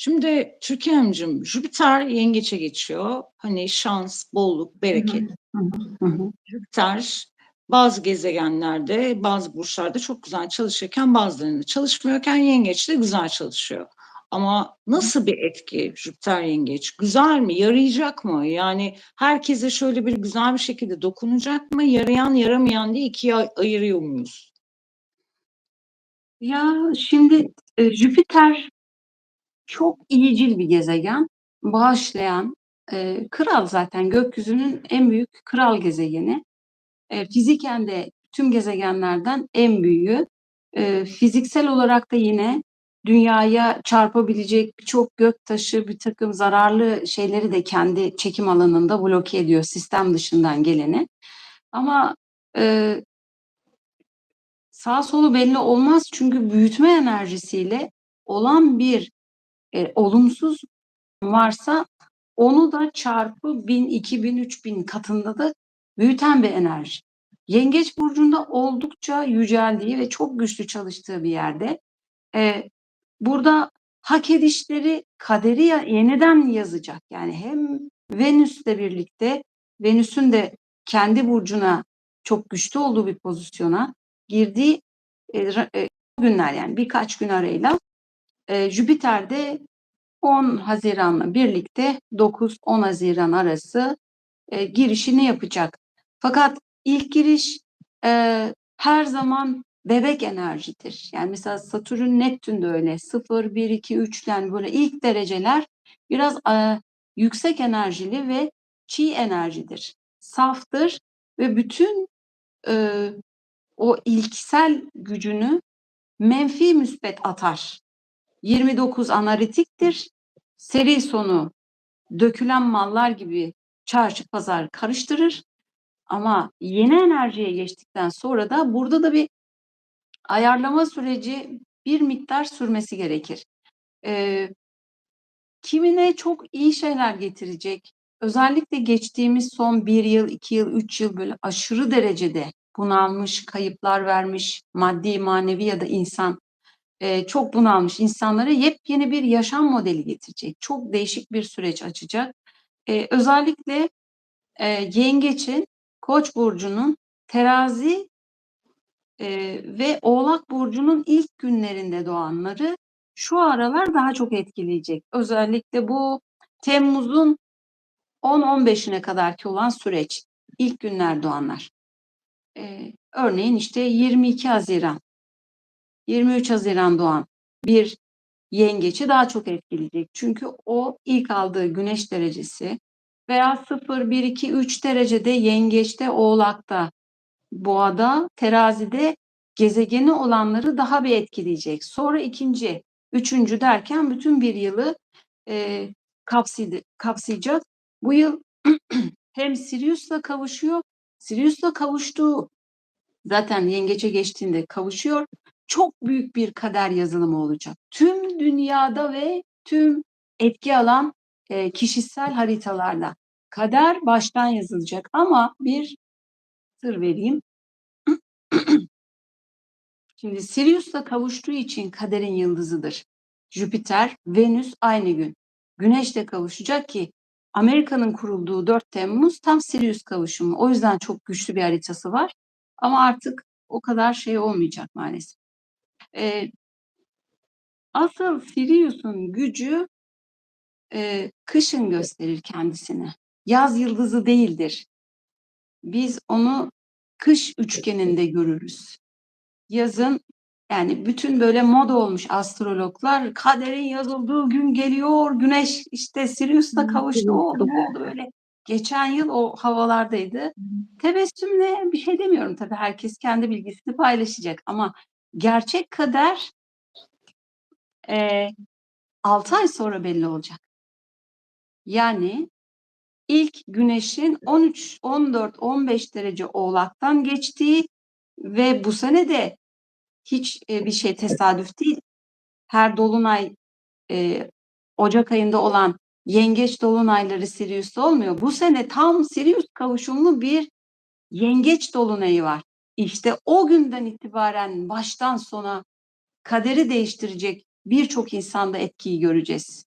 Şimdi Türkiye'mcim Jüpiter yengeçe geçiyor. Hani şans, bolluk, bereket. Jüpiter bazı gezegenlerde, bazı burçlarda çok güzel çalışırken bazılarında çalışmıyorken yengeç de güzel çalışıyor. Ama nasıl bir etki Jüpiter yengeç? Güzel mi? Yarayacak mı? Yani herkese şöyle bir güzel bir şekilde dokunacak mı? Yarayan yaramayan diye ikiye ay- ayırıyor muyuz? Ya şimdi e, Jüpiter çok iyicil bir gezegen, bağışlayan, e, kral zaten gökyüzünün en büyük kral gezegeni. E, fiziken de tüm gezegenlerden en büyüğü. E, fiziksel olarak da yine dünyaya çarpabilecek birçok göktaşı, bir takım zararlı şeyleri de kendi çekim alanında bloke ediyor sistem dışından geleni. Ama e, sağ solu belli olmaz çünkü büyütme enerjisiyle olan bir e, olumsuz varsa onu da çarpı 1000, 2000, 3000 katında da büyüten bir enerji. Yengeç burcunda oldukça yüceldiği ve çok güçlü çalıştığı bir yerde. E, burada hak edişleri kaderi ya- yeniden yazacak. Yani hem Venüs'le birlikte Venüs'ün de kendi burcuna çok güçlü olduğu bir pozisyona girdiği e, e, günler yani birkaç gün arayla e, de 10 Haziran'la birlikte 9-10 Haziran arası e, girişini yapacak. Fakat ilk giriş e, her zaman bebek enerjidir. Yani mesela Satürn, Neptün de öyle. 0, 1, 2, 3 yani böyle ilk dereceler biraz e, yüksek enerjili ve çiğ enerjidir. Saftır ve bütün e, o ilksel gücünü menfi müspet atar. 29 analitiktir. Seri sonu dökülen mallar gibi çarşı pazar karıştırır. Ama yeni enerjiye geçtikten sonra da burada da bir ayarlama süreci bir miktar sürmesi gerekir. Ee, kimine çok iyi şeyler getirecek. Özellikle geçtiğimiz son bir yıl, iki yıl, üç yıl böyle aşırı derecede bunalmış, kayıplar vermiş, maddi, manevi ya da insan e, çok bunalmış insanlara yepyeni bir yaşam modeli getirecek. Çok değişik bir süreç açacak. Özellikle yengeçin, koç burcunun terazi ve oğlak burcunun ilk günlerinde doğanları şu aralar daha çok etkileyecek. Özellikle bu Temmuz'un 10-15'ine kadarki olan süreç. ilk günler doğanlar. E, örneğin işte 22 Haziran 23 Haziran doğan bir yengeçi daha çok etkileyecek. Çünkü o ilk aldığı güneş derecesi veya 0, 1, 2, 3 derecede yengeçte, oğlakta, boğada, terazide gezegeni olanları daha bir etkileyecek. Sonra ikinci, üçüncü derken bütün bir yılı e, kapsayacak. Bu yıl hem Sirius'la kavuşuyor, Sirius'la kavuştuğu zaten yengeçe geçtiğinde kavuşuyor. Çok büyük bir kader yazılımı olacak. Tüm dünyada ve tüm etki alan e, kişisel haritalarda kader baştan yazılacak ama bir sır vereyim. Şimdi Sirius'la kavuştuğu için kaderin yıldızıdır. Jüpiter, Venüs aynı gün. Güneşle kavuşacak ki Amerika'nın kurulduğu 4 Temmuz tam Sirius kavuşumu. O yüzden çok güçlü bir haritası var. Ama artık o kadar şey olmayacak maalesef. Ee, asıl Sirius'un gücü e, kışın gösterir kendisini. Yaz yıldızı değildir. Biz onu kış üçgeninde görürüz. Yazın yani bütün böyle moda olmuş astrologlar kaderin yazıldığı gün geliyor güneş işte Sirius'la kavuştu oldu oldu böyle. Geçen yıl o havalardaydı. Tebessümle bir şey demiyorum tabii herkes kendi bilgisini paylaşacak ama gerçek kader e, 6 ay sonra belli olacak. Yani ilk güneşin 13, 14, 15 derece oğlaktan geçtiği ve bu sene de hiç e, bir şey tesadüf değil. Her dolunay e, Ocak ayında olan yengeç dolunayları Sirius'ta olmuyor. Bu sene tam Sirius kavuşumlu bir yengeç dolunayı var. İşte o günden itibaren baştan sona kaderi değiştirecek birçok insanda etkiyi göreceğiz.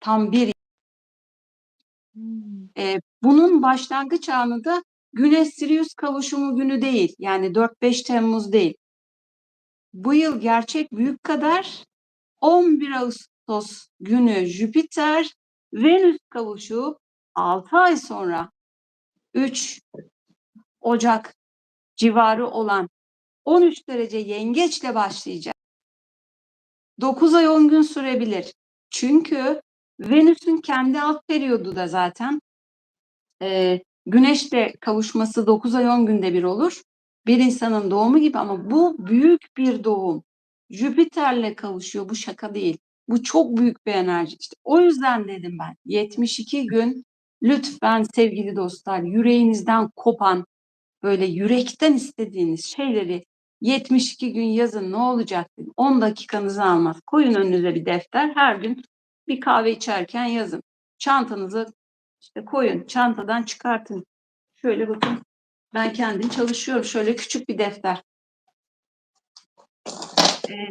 tam bir. Eee, bunun başlangıç anı da Güneş-Sirius kavuşumu günü değil. Yani 4-5 Temmuz değil. Bu yıl gerçek büyük kader 11 Ağustos günü Jüpiter Venüs kavuşup 6 ay sonra 3 Ocak civarı olan 13 derece yengeçle başlayacak. 9 ay 10 gün sürebilir. Çünkü Venüs'ün kendi alt periyodu da zaten eee Güneş'le kavuşması 9 ay 10 günde bir olur. Bir insanın doğumu gibi ama bu büyük bir doğum. Jüpiter'le kavuşuyor. Bu şaka değil. Bu çok büyük bir enerji. İşte o yüzden dedim ben 72 gün lütfen sevgili dostlar yüreğinizden kopan böyle yürekten istediğiniz şeyleri 72 gün yazın ne olacak dedim. 10 dakikanızı almaz. Koyun önünüze bir defter. Her gün bir kahve içerken yazın. Çantanızı işte koyun. Çantadan çıkartın. Şöyle bakın. Ben kendim çalışıyorum. Şöyle küçük bir defter. Eee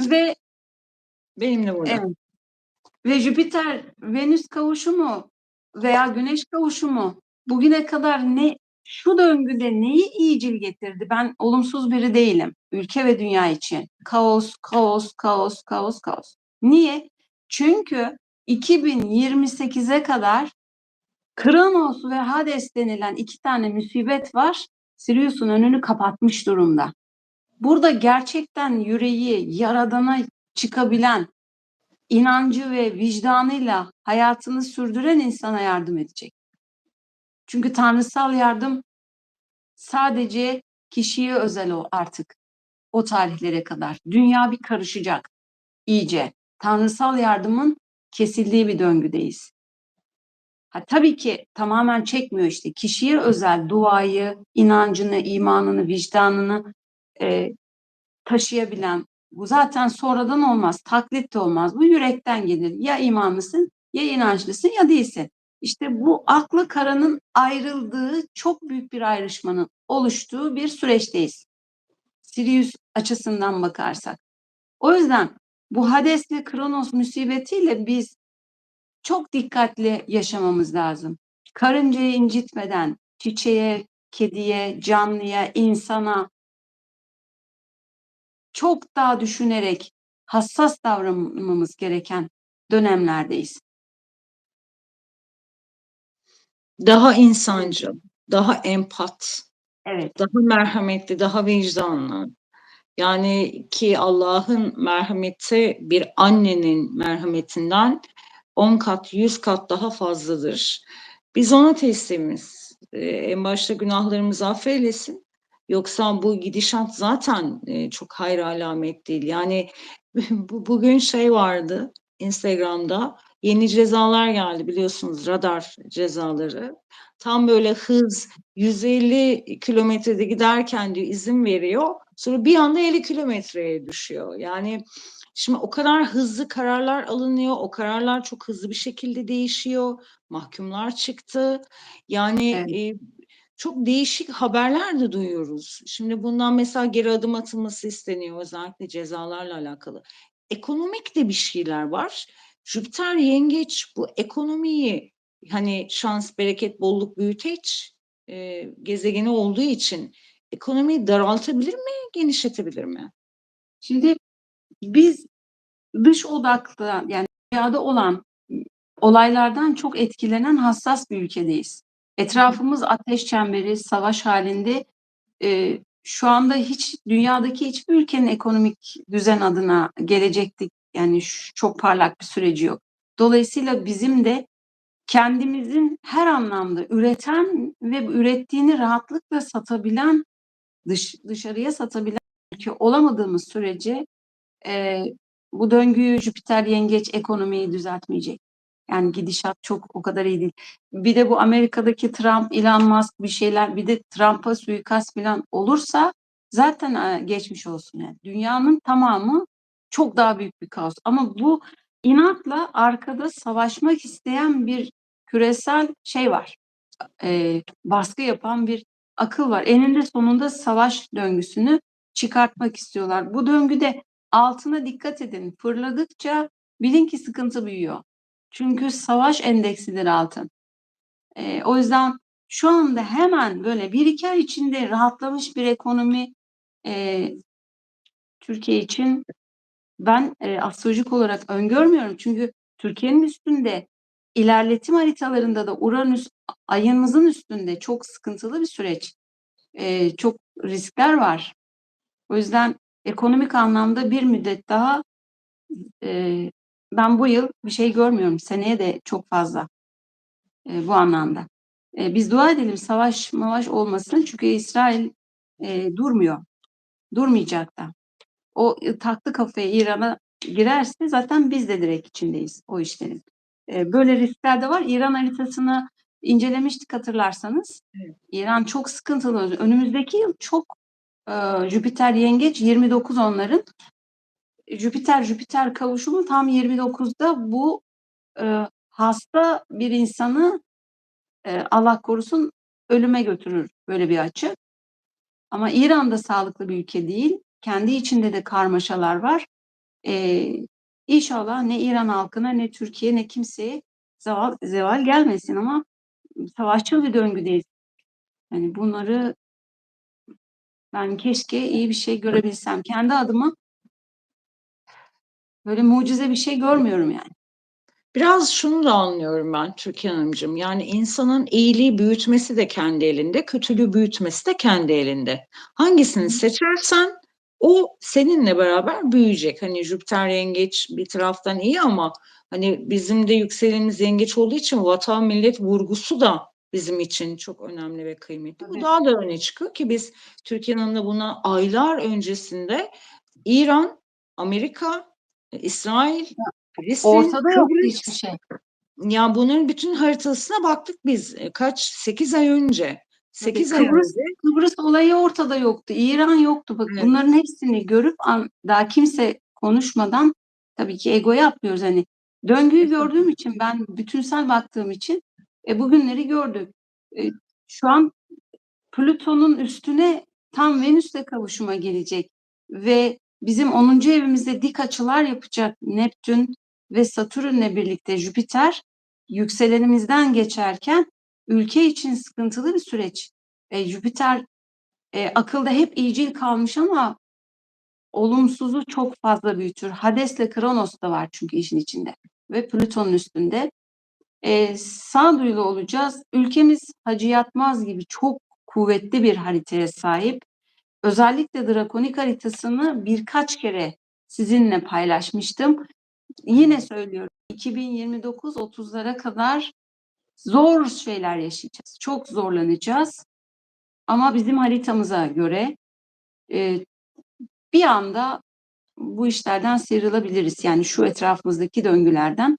ve Benim de burada. Evet. Ve Jüpiter Venüs kavuşumu veya Güneş kavuşumu bugüne kadar ne şu döngüde neyi iyicil getirdi? Ben olumsuz biri değilim. Ülke ve dünya için. Kaos, kaos, kaos, kaos, kaos. Niye? Çünkü 2028'e kadar Kronos ve Hades denilen iki tane musibet var. Sirius'un önünü kapatmış durumda. Burada gerçekten yüreği yaradana çıkabilen, inancı ve vicdanıyla hayatını sürdüren insana yardım edecek. Çünkü tanrısal yardım sadece kişiye özel o artık o tarihlere kadar. Dünya bir karışacak iyice. Tanrısal yardımın kesildiği bir döngüdeyiz. Ha, tabii ki tamamen çekmiyor işte. Kişiye özel duayı, inancını, imanını, vicdanını e, taşıyabilen bu zaten sonradan olmaz. Taklit de olmaz. Bu yürekten gelir. Ya imanlısın ya inançlısın ya değilsin. İşte bu aklı karanın ayrıldığı çok büyük bir ayrışmanın oluştuğu bir süreçteyiz. Sirius açısından bakarsak. O yüzden bu Hades ve Kronos musibetiyle biz çok dikkatli yaşamamız lazım. Karıncayı incitmeden, çiçeğe, kediye, canlıya, insana çok daha düşünerek hassas davranmamız gereken dönemlerdeyiz. Daha insancıl, daha empat, Evet. daha merhametli, daha vicdanlı. Yani ki Allah'ın merhameti bir annenin merhametinden 10 kat, 100 kat daha fazladır. Biz ona teslimiz. En başta günahlarımızı affeylesin. Yoksa bu gidişat zaten, çok hayır alamet değil. Yani bu bugün şey vardı Instagram'da, yeni cezalar geldi biliyorsunuz radar cezaları. Tam böyle hız 150 kilometrede giderken diyor izin veriyor. Sonra bir anda 50 kilometreye düşüyor. Yani şimdi o kadar hızlı kararlar alınıyor. O kararlar çok hızlı bir şekilde değişiyor. Mahkumlar çıktı. Yani, Evet. eee, çok değişik haberler de duyuyoruz. Şimdi bundan mesela geri adım atılması isteniyor özellikle cezalarla alakalı. Ekonomik de bir şeyler var. Jüpiter Yengeç bu ekonomiyi hani şans, bereket, bolluk, büyüteç, eee, gezegeni olduğu için ekonomiyi daraltabilir mi, genişletebilir mi? Şimdi biz dış odaklı yani dünyada olan olaylardan çok etkilenen hassas bir ülkedeyiz. Etrafımız ateş çemberi, savaş halinde. Eee, şu anda hiç dünyadaki hiçbir ülkenin ekonomik düzen adına gelecekte yani çok parlak bir süreci yok. Dolayısıyla bizim de kendimizin her anlamda üreten ve ürettiğini rahatlıkla satabilen, dış dışarıya satabilen ülke olamadığımız sürece, eee, bu döngüyü Jüpiter Yengeç ekonomiyi düzeltmeyecek. Yani gidişat çok o kadar iyi değil. Bir de bu Amerika'daki Trump, Elon Musk bir şeyler bir de Trump'a suikast filan olursa zaten, eee, geçmiş olsun yani. Dünyanın tamamı çok daha büyük bir kaos ama bu inatla arkada savaşmak isteyen bir küresel şey var. Eee, baskı yapan bir akıl var. Eninde sonunda savaş döngüsünü çıkartmak istiyorlar. Bu döngüde altına dikkat edin. Fırladıkça bilin ki sıkıntı büyüyor. Çünkü savaş endeksidir altın. Ee, o yüzden şu anda hemen böyle bir iki ay içinde rahatlamış bir ekonomi e, Türkiye için ben e, astrolojik olarak öngörmüyorum. Çünkü Türkiye'nin üstünde ilerletim haritalarında da Uranüs ayımızın üstünde çok sıkıntılı bir süreç. E, çok riskler var. O yüzden ekonomik anlamda bir müddet daha e, ben bu yıl bir şey görmüyorum. Seneye de çok fazla e, bu anlamda. E, biz dua edelim savaş mavaş olmasın çünkü İsrail e, durmuyor. Durmayacak da. O e, taktı kafaya İran'a girerse zaten biz de direkt içindeyiz o işlerin. E, böyle riskler de var. İran haritasını incelemiştik hatırlarsanız. Evet. İran çok sıkıntılı. Önümüzdeki yıl çok e, Jüpiter yengeç 29 onların. Jüpiter Jüpiter kavuşumu tam 29'da bu e, hasta bir insanı e, Allah korusun ölüme götürür böyle bir açı. Ama İran da sağlıklı bir ülke değil. Kendi içinde de karmaşalar var. E, inşallah ne İran halkına ne Türkiye ne kimseye zeval, zeval gelmesin ama savaşçıl bir döngüdeyiz. Yani bunları ben keşke iyi bir şey görebilsem. Kendi adıma böyle mucize bir şey görmüyorum yani. Biraz şunu da anlıyorum ben Türkan Hanımcığım. Yani insanın iyiliği büyütmesi de kendi elinde, kötülüğü büyütmesi de kendi elinde. Hangisini seçersen o seninle beraber büyüyecek. Hani Jüpiter yengeç bir taraftan iyi ama hani bizim de yükselenimiz yengeç olduğu için vatan millet vurgusu da bizim için çok önemli ve kıymetli. Bu Tabii. daha da öne çıkıyor ki biz Türkiye Hanım'la buna aylar öncesinde İran, Amerika, İsrail, Filistin, Ortada Kıbrıs, hiçbir şey. ya bunun bütün haritasına baktık biz. E, Kaç? 8 ay önce. 8 ay Kıbrıs- önce. Kıbrıs olayı ortada yoktu. İran yoktu. Bak Evet. bunların hepsini görüp daha kimse konuşmadan tabii ki ego yapmıyoruz hani. Döngüyü gördüğüm için ben bütünsel baktığım için e, bugünleri gördük. E, şu an Plüton'un üstüne tam Venüs'le kavuşuma gelecek ve bizim 10. evimizde dik açılar yapacak Neptün ve Satürn'le birlikte Jüpiter yükselenimizden geçerken ülke için sıkıntılı bir süreç. E, Jüpiter e, akılda hep iyicil kalmış ama olumsuzu çok fazla büyütür. Hades'le Kronos da var çünkü işin içinde ve Plüton'un üstünde. E, sağduyulu olacağız. Ülkemiz Hacı Yatmaz gibi çok kuvvetli bir haritaya sahip. Özellikle drakonik haritasını birkaç kere sizinle paylaşmıştım. Yine söylüyorum 2029-30'lara kadar zor şeyler yaşayacağız. Çok zorlanacağız. Ama bizim haritamıza göre e, bir anda bu işlerden sıyrılabiliriz. Yani şu etrafımızdaki döngülerden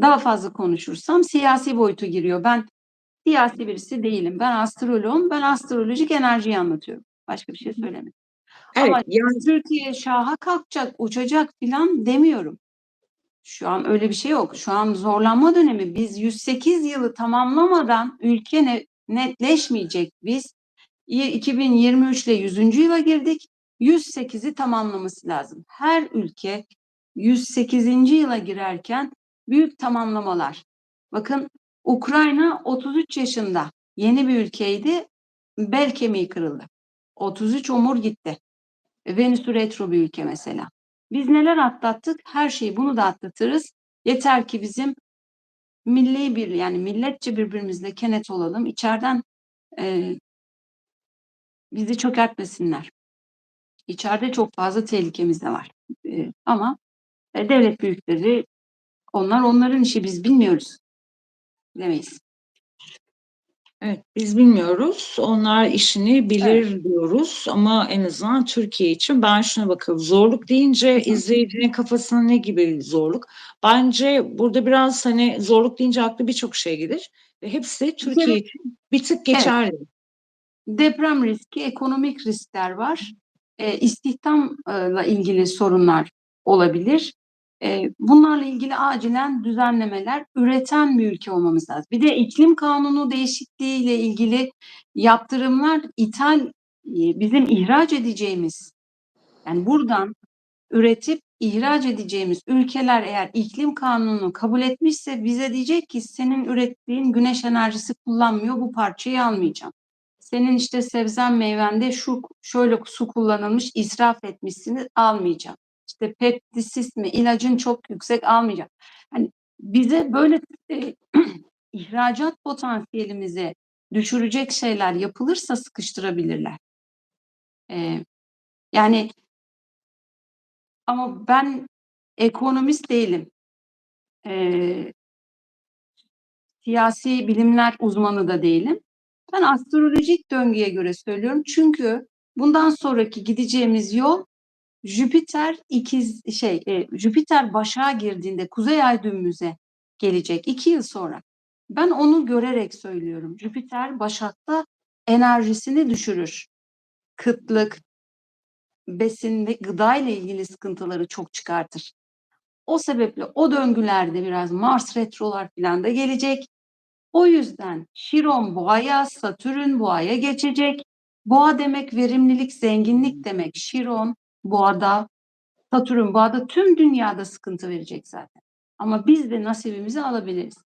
daha fazla konuşursam siyasi boyutu giriyor. Ben siyasi birisi değilim. Ben astroloğum. Ben astrolojik enerjiyi anlatıyorum. Başka bir şey söylemiyorum. Evet, Ama yani Türkiye şaha kalkacak, uçacak filan demiyorum. Şu an öyle bir şey yok. Şu an zorlanma dönemi. Biz 108 yılı tamamlamadan ülke ne- netleşmeyecek. Biz y- 2023 ile 100. yıla girdik. 108'i tamamlaması lazım. Her ülke 108. yıla girerken büyük tamamlamalar. Bakın Ukrayna 33 yaşında yeni bir ülkeydi. Bel kemiği kırıldı. 33 omur gitti. Venüs retro bir ülke mesela. Biz neler atlattık? Her şeyi bunu da atlatırız. Yeter ki bizim milli bir yani milletçe birbirimizle kenet olalım. İçeriden e, bizi çökertmesinler. İçeride çok fazla tehlikemiz de var. E, ama e, devlet büyükleri onlar onların işi biz bilmiyoruz. Demeyiz. Evet, biz bilmiyoruz. Onlar işini bilir diyoruz ama en azından Türkiye için ben şuna bakıyorum. Zorluk deyince izleyicinin kafasına ne gibi zorluk? Bence burada biraz hani zorluk deyince aklı birçok şey gelir ve hepsi Türkiye için bir tık geçerli. Deprem riski, ekonomik riskler var. E, istihdamla ilgili sorunlar olabilir. E, bunlarla ilgili acilen düzenlemeler üreten bir ülke olmamız lazım. Bir de iklim kanunu değişikliği ile ilgili yaptırımlar ithal e, bizim ihraç edeceğimiz yani buradan üretip ihraç edeceğimiz ülkeler eğer iklim kanununu kabul etmişse bize diyecek ki senin ürettiğin güneş enerjisi kullanmıyor bu parçayı almayacağım. Senin işte sebzen meyvende şu şöyle su kullanılmış israf etmişsiniz almayacağım. İşte peptisit mi ilacın çok yüksek almayacağım. Hani bize böyle e, ihracat potansiyelimizi düşürecek şeyler yapılırsa sıkıştırabilirler. Ee, yani ama ben ekonomist değilim. Ee, siyasi bilimler uzmanı da değilim. Ben astrolojik döngüye göre söylüyorum. Çünkü bundan sonraki gideceğimiz yol Jüpiter ikiz şey e, Jüpiter başağa girdiğinde Kuzey Ay düğümümüze gelecek iki yıl sonra. Ben onu görerek söylüyorum. Jüpiter Başak'ta enerjisini düşürür. Kıtlık, besin ve gıda ile ilgili sıkıntıları çok çıkartır. O sebeple o döngülerde biraz Mars retrolar falan da gelecek. O yüzden Şiron boğaya, Satürn boğaya geçecek. Boğa demek verimlilik, zenginlik demek. Şiron boğada, Satürn boğada tüm dünyada sıkıntı verecek zaten. Ama biz de nasibimizi alabiliriz.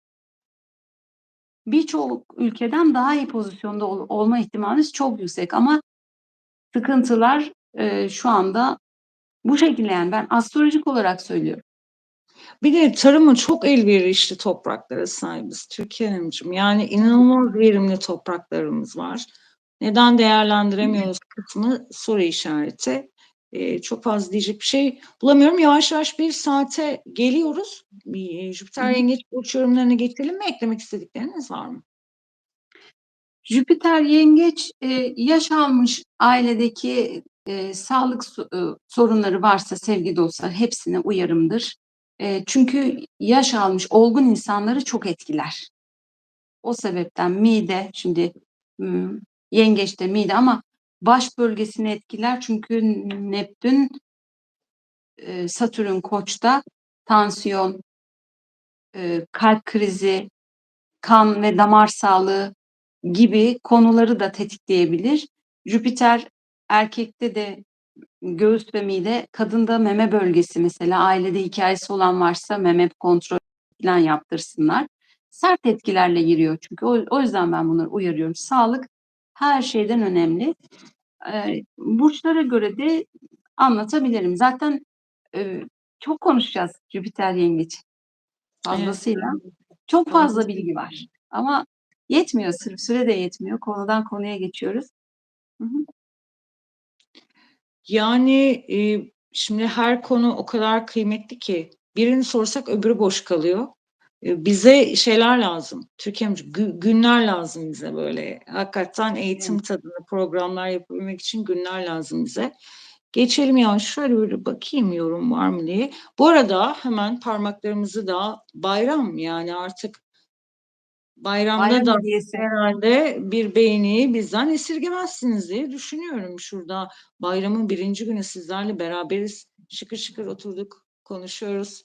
Birçok ülkeden daha iyi pozisyonda ol- olma ihtimaliniz çok yüksek ama sıkıntılar e, şu anda bu şekilde yani ben astrolojik olarak söylüyorum. Bir de tarıma çok elverişli topraklara sahibiz Türkiye Hanımcığım. Yani inanılmaz verimli topraklarımız var. Neden değerlendiremiyoruz kısmı soru işareti. Ee, çok fazla diyecek bir şey bulamıyorum. Yavaş yavaş bir saate geliyoruz. E, Jüpiter yengeç burç yorumlarına geçelim mi? Eklemek istedikleriniz var mı? Jüpiter yengeç e, yaş almış ailedeki e, sağlık e, sorunları varsa sevgili dostlar hepsine uyarımdır. E, çünkü yaş almış olgun insanları çok etkiler. O sebepten mide şimdi hmm, yengeçte mide ama baş bölgesini etkiler çünkü Neptün e, Satürn koçta tansiyon, e, kalp krizi, kan ve damar sağlığı gibi konuları da tetikleyebilir. Jüpiter erkekte de göğüs ve mide, kadında meme bölgesi mesela ailede hikayesi olan varsa meme kontrol falan yaptırsınlar. Sert etkilerle giriyor çünkü o, o yüzden ben bunları uyarıyorum. Sağlık her şeyden önemli. Ee, burçlara göre de anlatabilirim. Zaten e, çok konuşacağız Jüpiter yengeç fazlasıyla. Çok fazla Fazlasıyla. bilgi var. Ama yetmiyor, sırf süre de yetmiyor. Konudan konuya geçiyoruz. Hı hı. Yani e, şimdi her konu o kadar kıymetli ki birini sorsak öbürü boş kalıyor. Bize şeyler lazım. Türkiye'm gü- günler lazım bize böyle. Hakikaten eğitim tadında programlar yapabilmek için günler lazım bize. Geçelim ya şöyle bir bakayım yorum var mı diye. Bu arada hemen parmaklarımızı da bayram yani artık bayramda Bayram da hediyesi. herhalde bir beğeniyi bizden esirgemezsiniz diye düşünüyorum. Şurada bayramın birinci günü sizlerle beraberiz. Şıkır şıkır oturduk, konuşuyoruz.